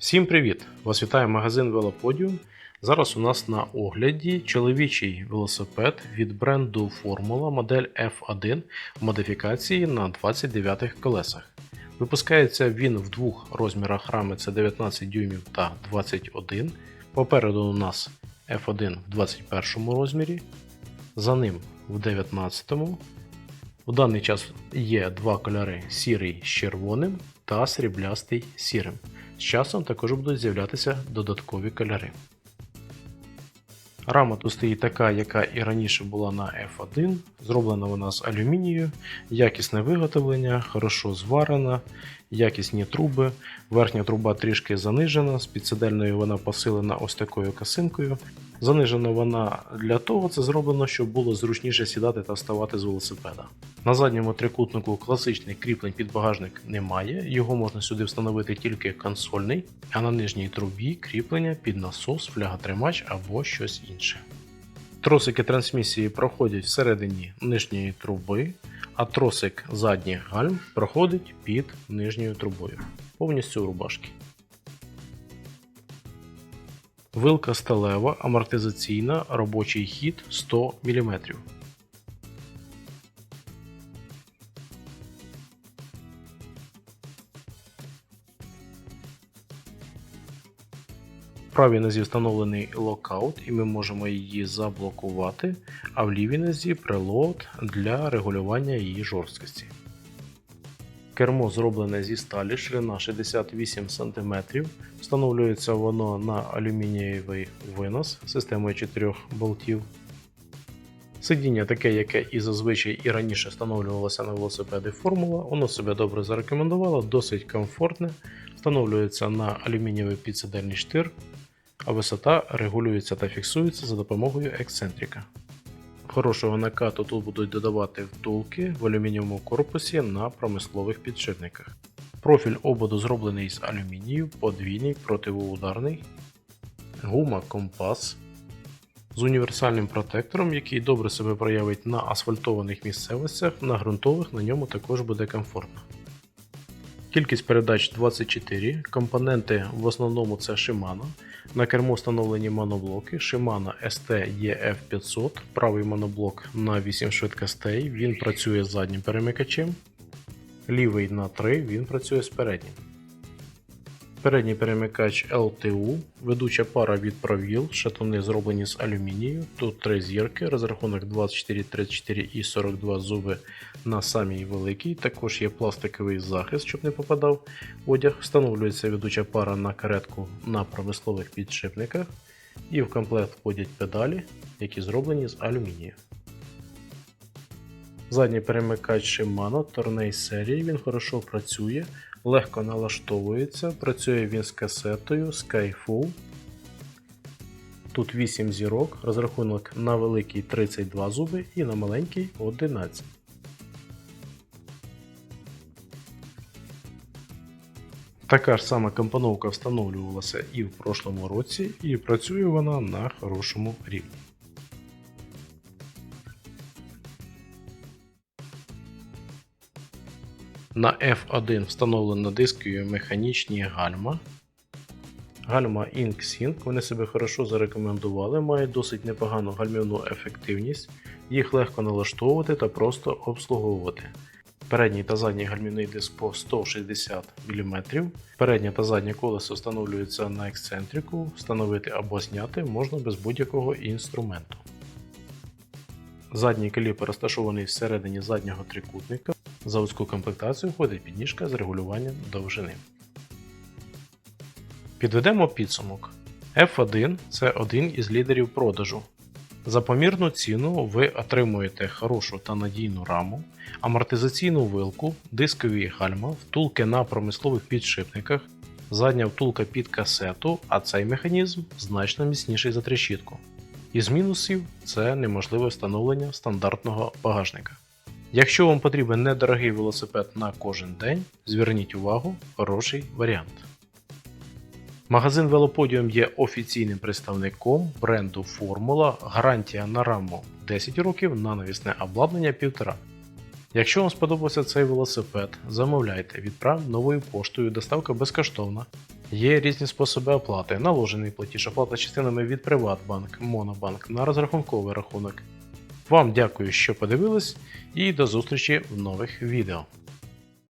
Всім привіт! Вас вітає магазин Велоподіум. Зараз у нас на огляді чоловічий велосипед від бренду Формула модель F1 в модифікації на 29 колесах. Випускається він в двох розмірах рами це 19 дюймів та 21. Попереду у нас F1 в 21 розмірі, за ним в 19. У даний час є два кольори сірий з червоним та сріблястий сірим. З часом також будуть з'являтися додаткові кольори. Рама тут стоїть така, яка і раніше була на F1. Зроблена вона з алюмінію, якісне виготовлення, хорошо зварена, якісні труби. Верхня труба трішки занижена, з підсидельною вона посилена ось такою касинкою. Занижена вона для того, це зроблено, щоб було зручніше сідати та вставати з велосипеда. На задньому трикутнику класичних кріплень під багажник немає, його можна сюди встановити тільки консольний, а на нижній трубі кріплення під насос, фляготримач або щось інше. Тросики трансмісії проходять всередині нижньої труби, а тросик задніх гальм проходить під нижньою трубою, повністю у рубашки. Вилка сталева, амортизаційна, робочий хід 100 мм. Правій нозі встановлений локаут, і ми можемо її заблокувати, а в лівій нозі прилот для регулювання її жорсткості. Кермо зроблене зі сталі, ширина 68 см. Встановлюється воно на алюмінієвий винос системою 4 болтів. Сидіння таке, яке і зазвичай і раніше встановлювалося на велосипеди Формула, воно себе добре зарекомендувало, досить комфортне, встановлюється на алюмінієвий підсидельний штир, а висота регулюється та фіксується за допомогою ексцентрика. Хорошого накату тут будуть додавати втулки в алюмінієвому корпусі на промислових підшипниках. Профіль ободу зроблений з алюмінію, подвійний противоударний, гума компас з універсальним протектором, який добре себе проявить на асфальтованих місцевостях, на ґрунтових на ньому також буде комфортно. Кількість передач 24, компоненти в основному це Shimano. На кермо встановлені моноблоки. Shimano ST EF500, правий моноблок на 8 швидкостей, він працює з заднім перемикачем, лівий на 3, він працює з переднім. Передній перемикач LTU, ведуча пара від провіл, шатуни зроблені з алюмінію. Тут три зірки, розрахунок 24, 34 і 42 зуби на самій великій. Також є пластиковий захист, щоб не попадав одяг. Встановлюється ведуча пара на каретку на промислових підшипниках. І в комплект входять педалі, які зроблені з алюмінію. Задній перемикач Shimano Tourney серії, він хорошо працює, легко налаштовується, працює він з касетою Skyfull. Тут 8 зірок, розрахунок на великий 32 зуби і на маленький 11. Така ж сама компоновка встановлювалася і в прошлому році, і працює вона на хорошому рівні. На F1 встановлено дискові механічні гальма. Гальма InkSync, вони себе хорошо зарекомендували, мають досить непогану гальмівну ефективність, їх легко налаштовувати та просто обслуговувати. Передній та задній гальмівний диск по 160 мм. Переднє та заднє колесо встановлюються на ексцентрику, встановити або зняти можна без будь-якого інструменту. Задній каліпер розташований всередині заднього трикутника. В заводську комплектацію входить підніжка з регулюванням довжини. Підведемо підсумок. F1 це один із лідерів продажу. За помірну ціну ви отримуєте хорошу та надійну раму, амортизаційну вилку, дискові гальма, втулки на промислових підшипниках, задня втулка під касету, а цей механізм значно міцніший за трещітку. Із мінусів це неможливе встановлення стандартного багажника. Якщо вам потрібен недорогий велосипед на кожен день, зверніть увагу, хороший варіант. Магазин Велоподіум є офіційним представником бренду Формула, гарантія на раму 10 років на навісне обладнання 1,5. Якщо вам сподобався цей велосипед, замовляйте, відправ новою поштою, доставка безкоштовна. Є різні способи оплати, наложений платіж, оплата частинами від Приватбанк, Монобанк на розрахунковий рахунок. Вам дякую, що подивились, і до зустрічі в нових відео.